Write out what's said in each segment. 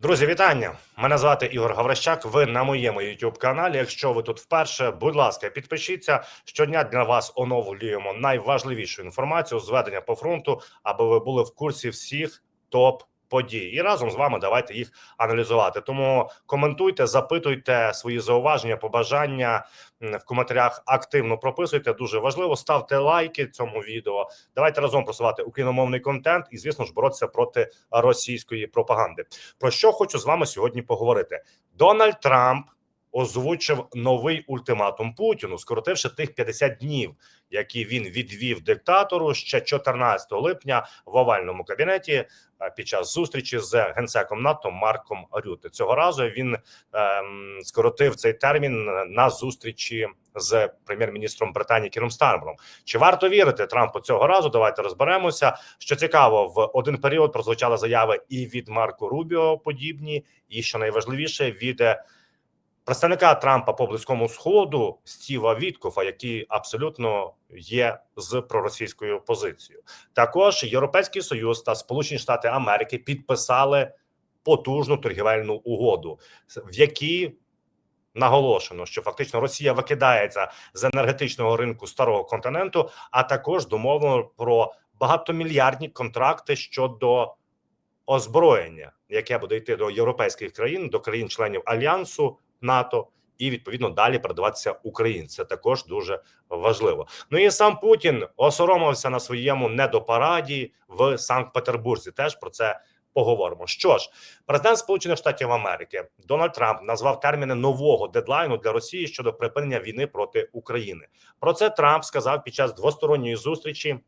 Друзі, вітання! Мене звати Ігор Гаврищак. Ви на моєму youtube каналі. Якщо ви тут вперше, будь ласка, підпишіться. Щодня для вас оновлюємо найважливішу інформацію зведення по фронту, аби ви були в курсі всіх топ. Подій і разом з вами давайте їх аналізувати. Тому коментуйте, запитуйте свої зауваження, побажання в коментарях. Активно прописуйте. Дуже важливо. Ставте лайки цьому відео. Давайте разом просувати україномовний контент і, звісно ж, боротися проти російської пропаганди. Про що хочу з вами сьогодні поговорити? Дональд Трамп озвучив новий ультиматум Путіну, скоротивши тих 50 днів, які він відвів диктатору ще 14 липня в овальному кабінеті е, під час зустрічі з генсеком НАТО Марком Рюте. Цього разу він ем, скоротив цей термін на зустрічі з прем'єр-міністром Британії Кіром Стармером. Чи варто вірити Трампу цього разу? Давайте розберемося. Що цікаво, в один період прозвучали заяви і від Марко Рубіо подібні, і що найважливіше від е, представника Трампа по близькому сходу Стіва Віткофа, який абсолютно є з проросійською позицією. Також Європейський Союз та Сполучені Штати Америки підписали потужну торгівельну угоду, в якій наголошено, що фактично Росія викидається з енергетичного ринку старого континенту, а також домовлено про багатомільярдні контракти щодо озброєння, яке буде йти до європейських країн, до країн-членів альянсу НАТО. І відповідно далі передаватися Україні. Це також дуже важливо. Ну і сам Путін осоромився на своєму недопараді в Санкт-Петербурзі. Теж про це поговоримо. Що ж, президент Сполучених Штатів Америки Дональд Трамп назвав терміни нового дедлайну для Росії щодо припинення війни проти України. Про це Трамп сказав під час двосторонньої зустрічі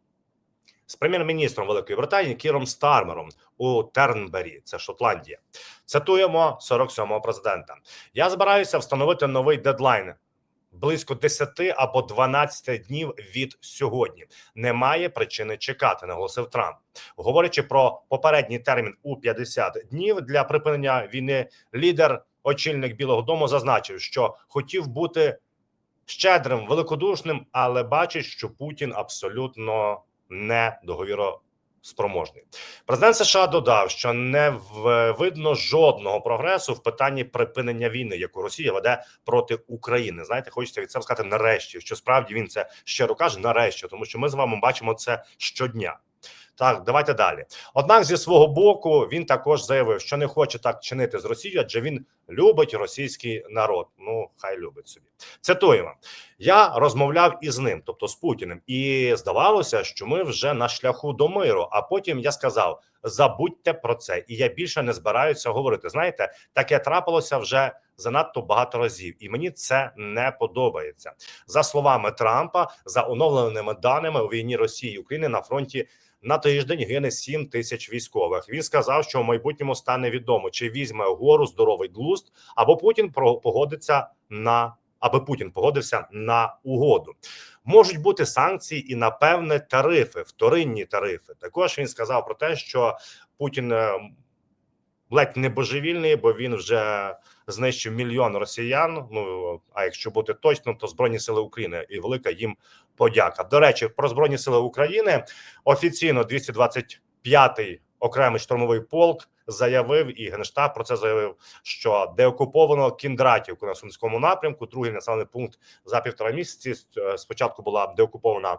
з прем'єр-міністром Великої Британії Кіром Стармером у Тернбері, це Шотландія. Цитуємо 47-го президента. Я збираюся встановити новий дедлайн. Близько 10 або 12 днів від сьогодні немає причини чекати, наголосив Трамп, говорячи про попередній термін у 50 днів для припинення війни. Лідер, очільник Білого Дому, зазначив, що хотів бути щедрим, великодушним, але бачить, що Путін абсолютно не договіроспроможний. Президент США додав, що не видно жодного прогресу в питанні припинення війни, яку Росія веде проти України. Знаєте, хочеться від себе сказати нарешті, що справді він це щиро каже нарешті, тому що ми з вами бачимо це щодня. Так, давайте далі. Однак, зі свого боку, він також заявив, що не хоче так чинити з Росією, адже він любить російський народ. Ну, хай любить собі. Цитуємо: я розмовляв із ним, тобто з Путіним, і здавалося, що ми вже на шляху до миру. А потім я сказав: забудьте про це, і я більше не збираюся говорити. Знаєте, таке трапилося вже занадто багато разів, і мені це не подобається. За словами Трампа, за оновленими даними у війні Росії і України на фронті. На тиждень гине 7 тисяч військових. Він сказав, що в майбутньому стане відомо, чи візьме гору здоровий глузд, або Путін погодиться на аби Путін погодився на угоду. Можуть бути санкції і напевне тарифи, вторинні тарифи. Також він сказав про те, що Путін е, ледь не божевільний, бо він вже знищив мільйон росіян. Ну а якщо бути точно, то збройні сили України і велика їм подяка. До речі, про збройні сили України офіційно 225-й окремий штурмовий полк заявив і генштаб про це заявив, що деокуповано Кіндратівку на сумському напрямку. Другий населений пункт за півтора місяці. Е, Спочатку була деокупована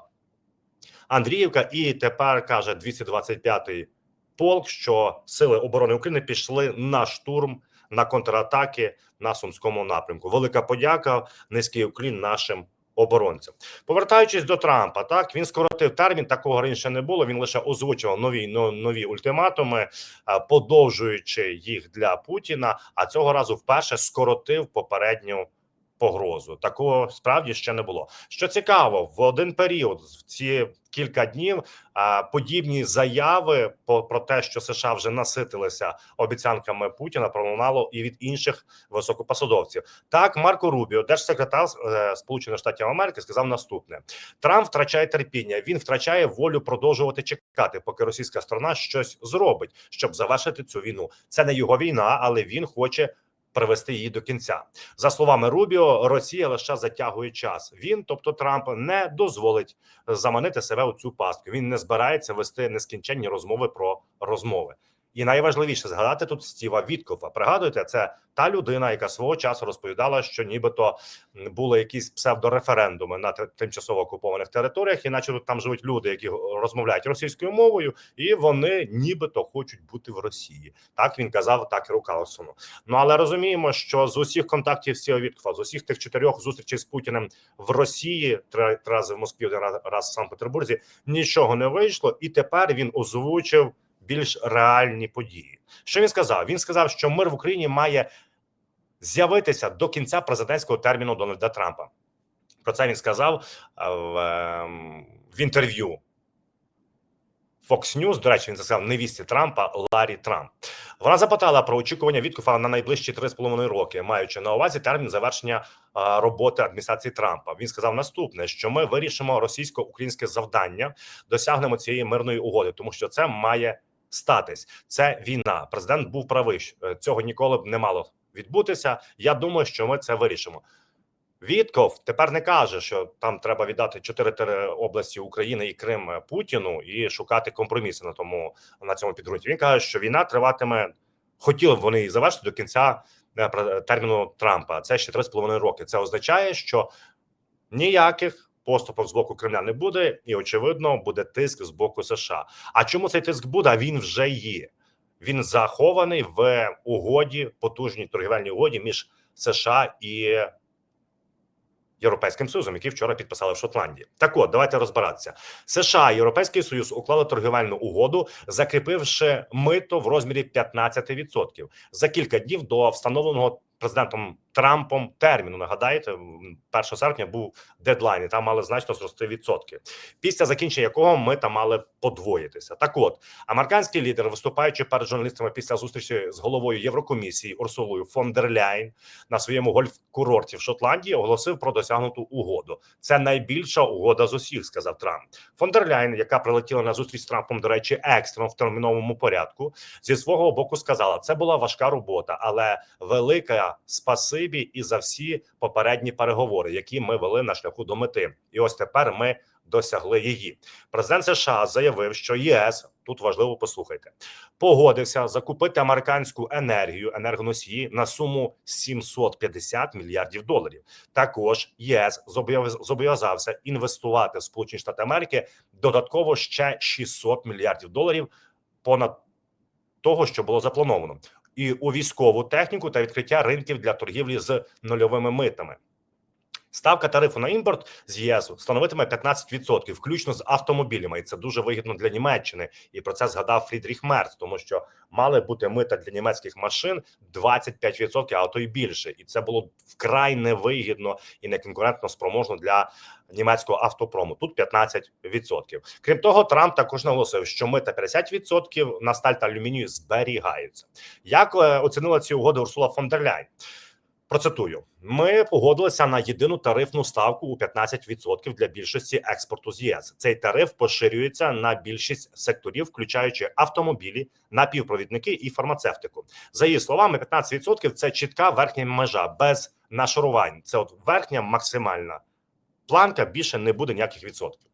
Андріївка, і тепер каже 225-й полк, що сили оборони України пішли на штурм на контратаки на сумському напрямку. Велика подяка, низький уклін нашим оборонцям. Повертаючись до Трампа, так він скоротив термін. Такого раніше не було. Він лише озвучував нові нові ультиматуми, подовжуючи їх для Путіна. А цього разу вперше скоротив попередню. Погрозу такого справді ще не було. Що цікаво, в один період в ці кілька днів подібні заяви по про те, що США вже наситилися обіцянками Путіна, пролунало і від інших високопосадовців. Так, Марко Рубіо, держсекретар е, Сполучених Штатів Америки, сказав наступне: Трамп втрачає терпіння. Він втрачає волю продовжувати чекати, поки російська сторона щось зробить, щоб завершити цю війну. Це не його війна, але він хоче. Привести її до кінця за словами Рубіо, Росія лише затягує час. Він, тобто Трамп, не дозволить заманити себе у цю пастку. Він не збирається вести нескінченні розмови про розмови. І найважливіше згадати тут Стіва Віткофа. Пригадуєте, це та людина, яка свого часу розповідала, що нібито були якісь псевдореферендуми на тимчасово окупованих територіях, і наче тут там живуть люди, які розмовляють російською мовою, і вони нібито хочуть бути в Росії. Так він казав, так і Карлсону. Ну але розуміємо, що з усіх контактів Стіва Віткофа, з усіх тих чотирьох зустрічей з Путіним в Росії, три, рази в Москві, один раз, в Санкт-Петербурзі, нічого не вийшло, і тепер він озвучив більш реальні події. Що він сказав? Він сказав, що мир в Україні має з'явитися до кінця президентського терміну Дональда Трампа. Про це він сказав е, в, ем, в інтерв'ю Fox News, До речі, він сказав невісті Трампа Ларі Трамп. Вона запитала про очікування Віткофа на найближчі 3,5 роки, маючи на увазі термін завершення роботи адміністрації Трампа. Він сказав наступне: що ми вирішимо російсько-українське завдання, досягнемо цієї мирної угоди, тому що це має статись. Це війна. Президент був правий. е, Цього ніколи б не мало відбутися. Я думаю, що ми це вирішимо. Вітков тепер не каже, що там треба віддати чотири області України і Крим е, Путіну і шукати компроміси на тому на цьому підґрунті. Він каже, що війна триватиме. Хотіли б вони її завершити до кінця е, терміну Трампа. Це ще 3,5 роки. Це означає, що ніяких поступок з боку Кремля не буде, і очевидно буде тиск з боку США. А чому цей тиск буде? А він вже є. Він захований в угоді, потужній торгівельній угоді між США і Європейським Союзом, які вчора підписали в Шотландії. Так от, давайте розбиратися. США і Європейський Союз уклали торгівельну угоду, закріпивши мито в розмірі 15% за кілька днів до встановленого президентом Трампом терміну. Нагадаєте, м, 1 серпня був дедлайн, і там мали значно зрости відсотки. Після закінчення якого ми там мали подвоїтися. Так, от американський лідер, виступаючи перед журналістами після зустрічі з головою Єврокомісії Урсулою фон дер Ляйн на своєму гольф-курорті в Шотландії, оголосив про досягнуту угоду. Це найбільша угода з усіх, сказав Трамп. Фон дер Ляйн, яка прилетіла на зустріч з Трампом, до речі, екстрено в терміновому порядку, зі свого боку сказала: це була важка робота, але велика спасибі і за всі попередні переговори, які ми вели на шляху до мети. І ось тепер ми досягли її. Президент США заявив, що ЄС тут важливо послухайте, погодився закупити американську енергію енергоносії на суму 750 мільярдів доларів. Також ЄС зобов'яз- зобов'язався інвестувати в Сполучені Штати Америки додатково ще 600 мільярдів доларів понад того, що було заплановано, і у військову техніку та відкриття ринків для торгівлі з нульовими митами. Ставка тарифу на імпорт з ЄС становитиме 15%, включно з автомобілями, і це дуже вигідно для Німеччини. І про це згадав Фрідріх Мерц, тому що мали бути мита для німецьких машин 25%, а то й більше. І це було вкрай невигідно і неконкурентно спроможно для німецького автопрому. Тут 15%. Крім того, Трамп також наголосив, що мита 50% на сталь та алюмінію зберігаються. Як е, оцінила ці угоди Урсула фон дер Ляйн? Процитую: ми погодилися на єдину тарифну ставку у 15% для більшості експорту з ЄС. Цей тариф поширюється на більшість секторів, включаючи автомобілі, напівпровідники і фармацевтику. За її словами, 15% – це чітка верхня межа без нашарувань. Це от верхня максимальна планка. Більше не буде ніяких відсотків.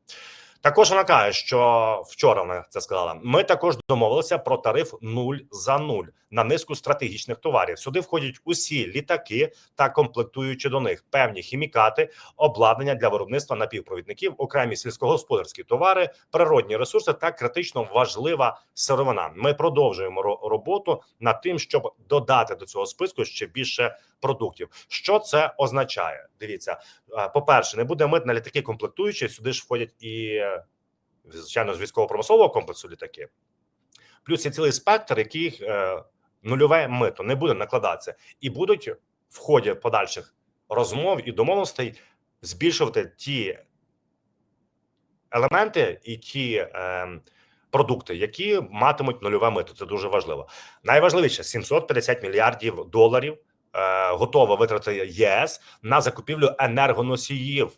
Також вона каже, що вчора вона це сказала. Ми також домовилися про тариф нуль за нуль на низку стратегічних товарів. Сюди входять усі літаки та комплектуючи до них певні хімікати, обладнання для виробництва напівпровідників, окремі сільськогосподарські товари, природні ресурси та критично важлива сировина. Ми продовжуємо роботу над тим, щоб додати до цього списку ще більше продуктів. Що це означає? Дивіться, е, по-перше, не буде мит на літаки комплектуючі. Сюди ж входять і е, звичайно з військово-промислового комплексу літаки. Плюс є цілий спектр, яких е, нульове мито не буде накладатися, і будуть в ході подальших розмов і домовленостей збільшувати ті елементи і ті е, продукти, які матимуть нульове мито. Це дуже важливо. Найважливіше 750 мільярдів доларів е, готова витратити ЄС на закупівлю енергоносіїв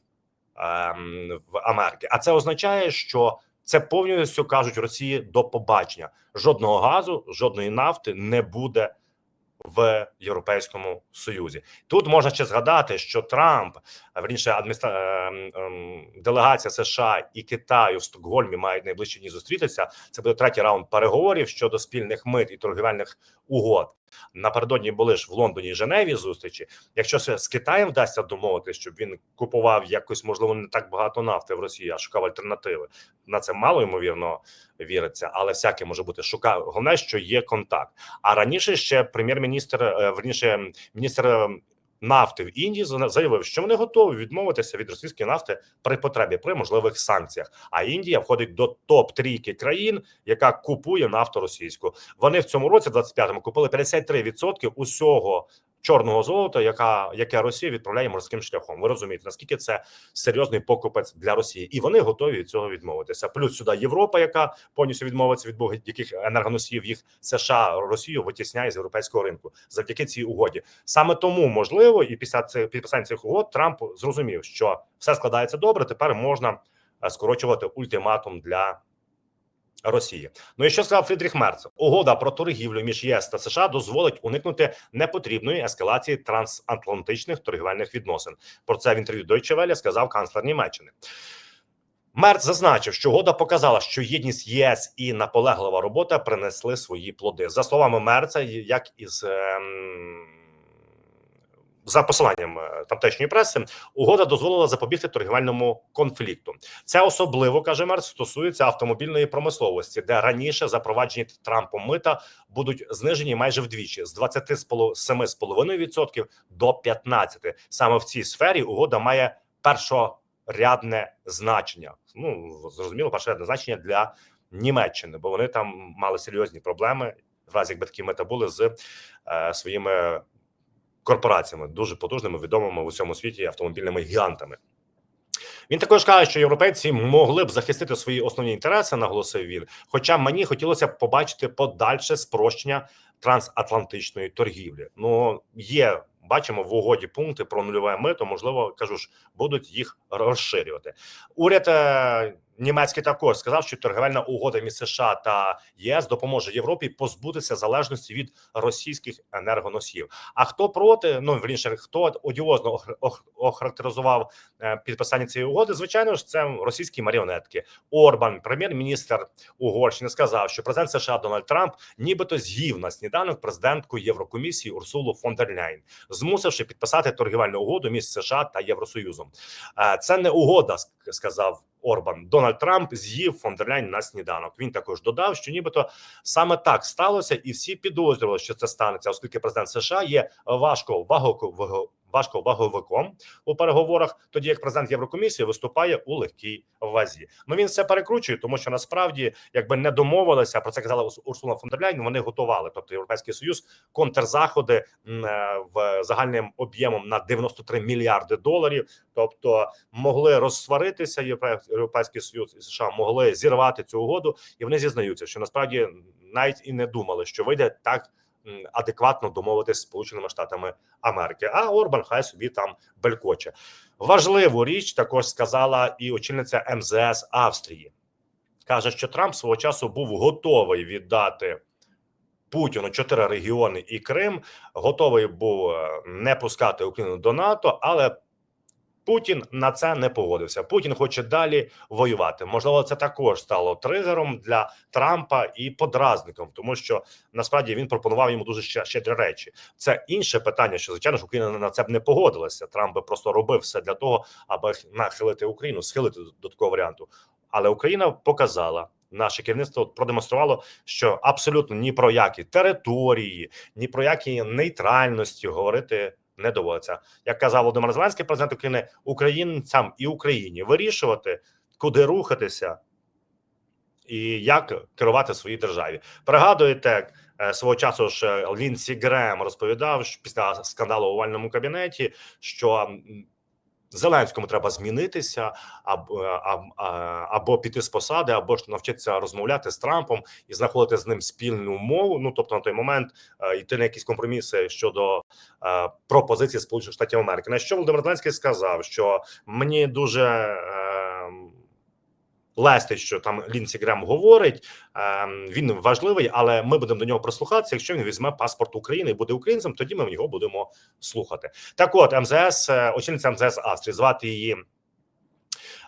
в Америки. А це означає, що це повністю кажуть Росії до побачення. Жодного газу, жодної нафти не буде в Європейському Союзі. Тут можна ще згадати, що Трамп, верніше адміністра... ем, ем, делегація США і Китаю в Стокгольмі мають найближчі дні зустрітися. Це буде третій раунд переговорів щодо спільних мит і торгівельних угод. Напередодні були ж в Лондоні і Женеві зустрічі. Якщо ще з Китаєм вдасться домовити, щоб він купував якось, можливо, не так багато нафти в Росії, а шукав альтернативи. На це мало ймовірно віриться, але всяке може бути. Шукав головне, що є контакт. А раніше ще прем'єр-міністр е, верніше міністр нафти в Індії заявив, що вони готові відмовитися від російської нафти при потребі при можливих санкціях. А Індія входить до топ трійки країн, яка купує нафту російську. Вони в цьому році, 25-му, купили 53% усього. Чорного золота, яка яке Росія відправляє морським шляхом. Ви розумієте, наскільки це серйозний покупець для Росії, і вони готові від цього відмовитися. Плюс сюди Європа, яка повністю відмовиться від будь-яких енергоносіїв, їх США Росію витісняє з європейського ринку завдяки цій угоді. Саме тому можливо, і після цих підписання цих угод Трамп зрозумів, що все складається добре. Тепер можна е, скорочувати ультиматум для. Росії, ну і що сказав Фрідріх Мерц? Угода про торгівлю між ЄС та США дозволить уникнути непотрібної ескалації трансатлантичних торгівельних відносин. Про це в інтерв'ю Deutsche Welle сказав канцлер Німеччини. Мерц зазначив, що угода показала, що єдність ЄС і наполеглива робота принесли свої плоди. За словами Мерца, як із ем, за посиланням е, тамтешньої преси, угода дозволила запобігти торгівельному конфлікту. Це особливо каже Мерц, стосується автомобільної промисловості, де раніше запроваджені Трампом мита будуть знижені майже вдвічі з 27,5% до 15%. Саме в цій сфері угода має першорядне значення. Ну зрозуміло, першорядне значення для Німеччини, бо вони там мали серйозні проблеми, в разі якби такі мета були з е, своїми корпораціями, дуже потужними, відомими в усьому світі автомобільними гігантами. Він також каже, що європейці могли б захистити свої основні інтереси, наголосив він. Хоча мені хотілося б побачити подальше спрощення трансатлантичної торгівлі. Ну є. Бачимо в угоді пункти про нульове мито. Можливо, кажу ж, будуть їх розширювати. Уряд е, німецький також сказав, що торгівельна угода між США та ЄС допоможе Європі позбутися залежності від російських енергоносіїв. А хто проти? Ну верніше, хто одіозно ох- ох- охарактеризував е, підписання цієї угоди? Звичайно ж, це російські маріонетки. Орбан, прем'єр-міністр Угорщини, сказав, що президент США Дональд Трамп нібито з'їв на сніданок президентку Єврокомісії Урсулу фон дер Ляйн, змусивши підписати торгівельну угоду між США та Євросоюзом. Е, Це не угода, сказав Орбан. Дональд Трамп з'їв фон дер Ляйн на сніданок. Він також додав, що нібито саме так сталося, і всі підозрювали, що це станеться, оскільки президент США є важко ваго важко ваговиком у переговорах, тоді як президент Єврокомісії виступає у легкій вазі. Ну він все перекручує, тому що насправді, якби не домовилися про це, казала Урсула фон дер Ляйн, Вони готували, тобто європейський союз, контрзаходи е, в загальним об'ємом на 93 мільярди доларів. Тобто могли розсваритися Європе- Європейський Союз і США, могли зірвати цю угоду, і вони зізнаються, що насправді навіть і не думали, що вийде так адекватно домовитися з Сполученими Штатами Америки. А Орбан хай собі там белькоче. Важливу річ також сказала і очільниця МЗС Австрії. Каже, що Трамп свого часу був готовий віддати Путіну чотири регіони і Крим, готовий був е, не пускати Україну до НАТО, але Путін на це не погодився. Путін хоче далі воювати. Можливо, це також стало тригером для Трампа і подразником, тому що насправді він пропонував йому дуже ще щедрі речі. Це інше питання, що звичайно ж Україна на це б не погодилася. Трамп би просто робив все для того, аби нахилити Україну, схилити до, такого варіанту. Але Україна показала. Наше керівництво продемонструвало, що абсолютно ні про які території, ні про які нейтральності говорити не доводиться. Як казав Володимир Зеленський, президент України, українцям і Україні вирішувати, куди рухатися і як керувати своїй державі. Пригадуєте, е, свого часу ж е, Лінсі Грем розповідав що після скандалу у овальному кабінеті, що Зеленському треба змінитися, або, або піти з посади, або ж навчитися розмовляти з Трампом і знаходити з ним спільну мову. Ну тобто на той момент е, йти на якісь компроміси щодо е, пропозиції Сполучених Штатів Америки. На що Володимир Зеленський сказав, що мені дуже е, лестить, що там Лінсі Грем говорить. ем, Він важливий, але ми будемо до нього прислухатися. Якщо він візьме паспорт України і буде українцем, тоді ми в нього будемо слухати. Так, от МЗС, е, очільниця МЗС Австрії, звати її.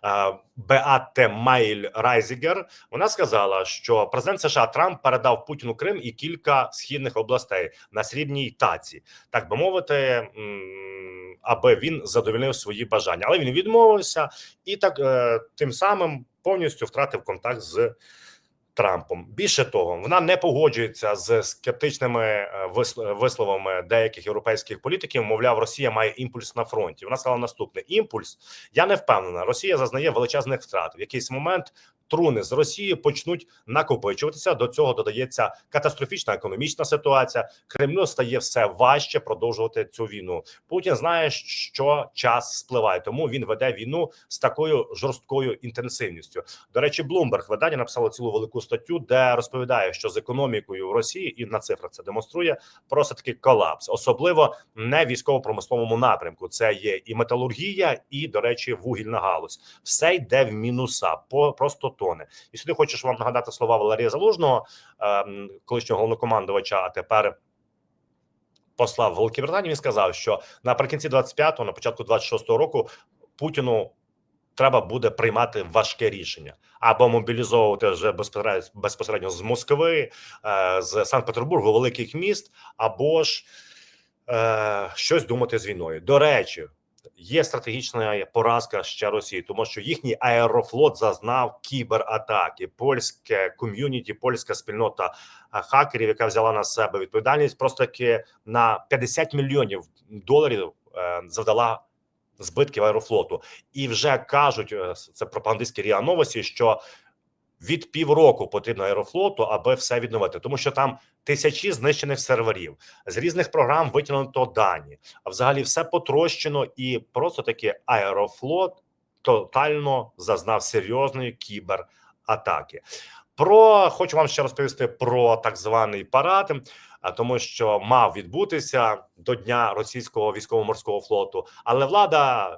е, Беате Майль Райзігер вона сказала, що президент США Трамп передав Путіну Крим і кілька східних областей на срібній таці, так би мовити, аби він задовольнив свої бажання. Але він відмовився і так е, тим самим повністю втратив контакт з Трампом. Більше того, вона не погоджується з скептичними е, висловами деяких європейських політиків. Мовляв, Росія має імпульс на фронті. Вона сказала наступне: імпульс. Я не впевнена. Росія зазнає величезних втрат. В якийсь момент труни з Росії почнуть накопичуватися. До цього додається катастрофічна економічна ситуація. Кремлю стає все важче продовжувати цю війну. Путін знає, що час спливає, тому він веде війну з такою жорсткою інтенсивністю. До речі, Bloomberg видання написало цілу велику статтю, де розповідає, що з економікою в Росії і на цифрах це демонструє просто такий колапс, особливо не військово-промисловому напрямку. Це є і металургія, і до речі, вугільна галузь. Все йде в мінуса, по просто тоне. І сюди хочеш вам нагадати слова Валерія Залужного, ем, колишнього головнокомандувача, а тепер. Посла в Великій Британії він сказав, що наприкінці 25-го, на початку 26-го року Путіну треба буде приймати важке рішення або мобілізовувати вже безпосередньо, безпосередньо з Москви, е, з Санкт-Петербургу, великих міст, або ж е, щось думати з війною. До речі, є стратегічна поразка ще Росії, тому що їхній аерофлот зазнав кібератаки. Польське ком'юніті, польська спільнота хакерів, яка взяла на себе відповідальність, просто таки на 50 мільйонів доларів е, завдала збитків аерофлоту, і вже кажуть е, це пропагандистські ріа новості, що від півроку потрібно аерофлоту, аби все відновити, тому що там тисячі знищених серверів з різних програм витягнуто дані. А взагалі все потрощено, і просто таки аерофлот тотально зазнав серйозної кібератаки. Про хочу вам ще розповісти про так званий парад, а тому, що мав відбутися до дня російського військово-морського флоту, але влада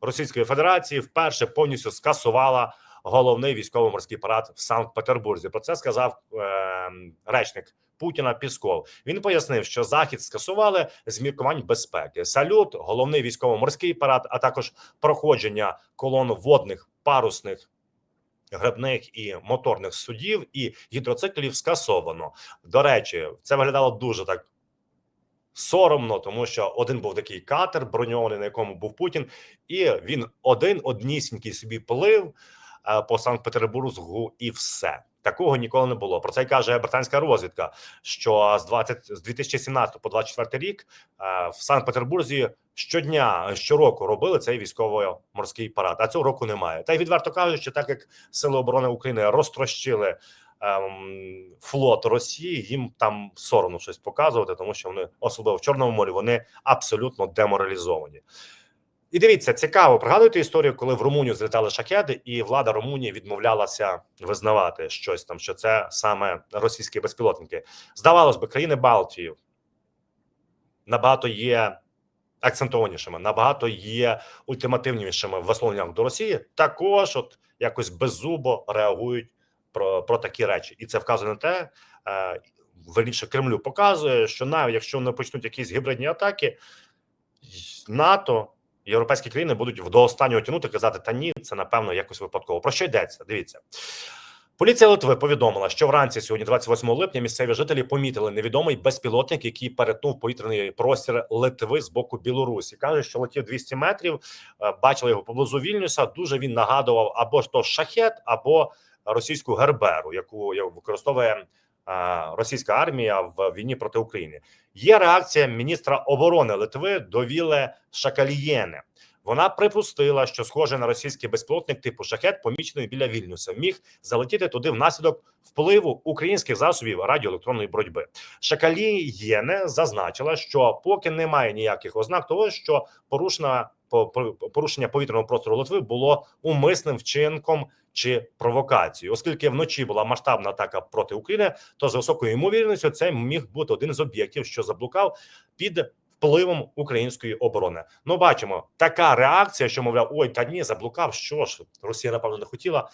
Російської Федерації вперше повністю скасувала головний військово-морський парад в Санкт-Петербурзі. Про це сказав е, речник Путіна Пісков. Він пояснив, що захід скасували з міркувань безпеки. Салют, головний військово-морський парад, а також проходження колон водних парусних. Гребних і моторних судів і гідроциклів скасовано. До речі, це виглядало дуже так соромно, тому що один був такий катер броньований, на якому був Путін, і він один однісінький собі плив е, по Санкт-Петербургу, і все. Такого ніколи не було. Про це й каже британська розвідка. Що з 20, з 2017 по 24 рік е, в Санкт-Петербурзі щодня щороку робили цей військово-морський парад. А цього року немає. Та й відверто кажучи, так як сили оборони України розтрощили ем, флот Росії, їм там соромно щось показувати, тому що вони особливо в Чорному морі вони абсолютно деморалізовані. І дивіться, цікаво. Пригадуєте історію, коли в Румунію злітали шахеди, і влада Румунії відмовлялася визнавати щось там, що це саме російські безпілотники. Здавалось би, країни Балтії набагато є акцентованішими, набагато є ультимативнішими в висловленнях до Росії. Також, от якось беззубо реагують про, про такі речі, і це вказує на те, е, верніше Кремлю показує, що навіть якщо вони почнуть якісь гібридні атаки, НАТО. Європейські країни будуть до останнього тягнути казати, та ні, це напевно якось випадково. Про що йдеться? Дивіться. Поліція Литви повідомила, що вранці сьогодні, 28 липня, місцеві жителі помітили невідомий безпілотник, який перетнув повітряний простір Литви з боку Білорусі. каже, що летів 200 метрів. е, Бачили його поблизу Вільнюса. Дуже він нагадував або ж то шахет, або російську герберу, яку як використовує російська армія в війні проти України. Є реакція міністра оборони Литви Довіле Шакалієне. Вона припустила, що схоже на російський безпілотник типу шахет, помічений біля Вільнюса, міг залетіти туди внаслідок впливу українських засобів радіоелектронної боротьби. Шакалієне зазначила, що поки немає ніяких ознак того, що порушена по- по- порушення повітряного простору Литви було умисним вчинком чи провокацією, оскільки вночі була масштабна атака проти України, то з високою ймовірністю це міг бути один з об'єктів, що заблукав під впливом української оборони. Ну, бачимо така реакція, що мовляв, ой, та ні, заблукав. Що ж, Росія напевно не хотіла.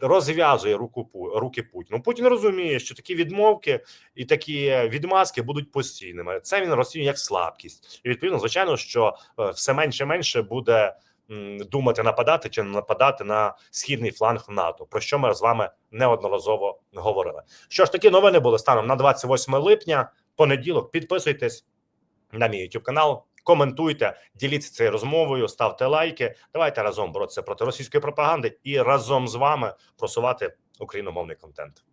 розв'язує руку руки Путіну. Путін розуміє, що такі відмовки і такі відмазки будуть постійними. Це він розцінює як слабкість, і відповідно, звичайно, що е, все менше менше буде думати нападати чи не нападати на східний фланг НАТО, про що ми з вами неодноразово говорили. Що ж такі новини були станом на 28 липня, понеділок. Підписуйтесь на мій YouTube канал. Коментуйте, діліться цією розмовою, ставте лайки. Давайте разом боротися проти російської пропаганди і разом з вами просувати україномовний контент.